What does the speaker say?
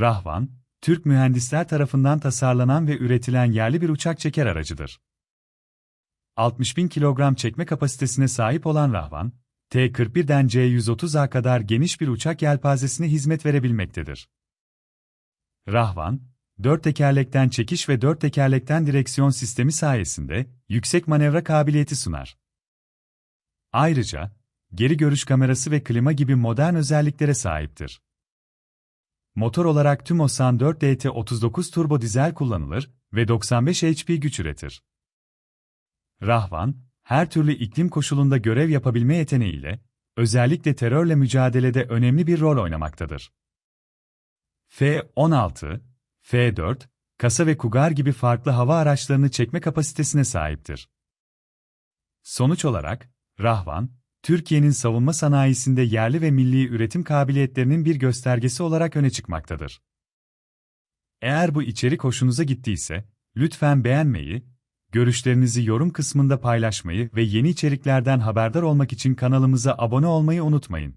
Rahvan, Türk mühendisler tarafından tasarlanan ve üretilen yerli bir uçak çeker aracıdır. 60 bin kilogram çekme kapasitesine sahip olan Rahvan, T-41'den C-130'a kadar geniş bir uçak yelpazesine hizmet verebilmektedir. Rahvan, dört tekerlekten çekiş ve dört tekerlekten direksiyon sistemi sayesinde yüksek manevra kabiliyeti sunar. Ayrıca, geri görüş kamerası ve klima gibi modern özelliklere sahiptir. Motor olarak Tumosan 4 DT39 turbo dizel kullanılır ve 95 HP güç üretir. Rahvan, her türlü iklim koşulunda görev yapabilme yeteneğiyle, özellikle terörle mücadelede önemli bir rol oynamaktadır. F-16, F-4, kasa ve Kugar gibi farklı hava araçlarını çekme kapasitesine sahiptir. Sonuç olarak, Rahvan, Türkiye'nin savunma sanayisinde yerli ve milli üretim kabiliyetlerinin bir göstergesi olarak öne çıkmaktadır. Eğer bu içerik hoşunuza gittiyse, lütfen beğenmeyi, görüşlerinizi yorum kısmında paylaşmayı ve yeni içeriklerden haberdar olmak için kanalımıza abone olmayı unutmayın.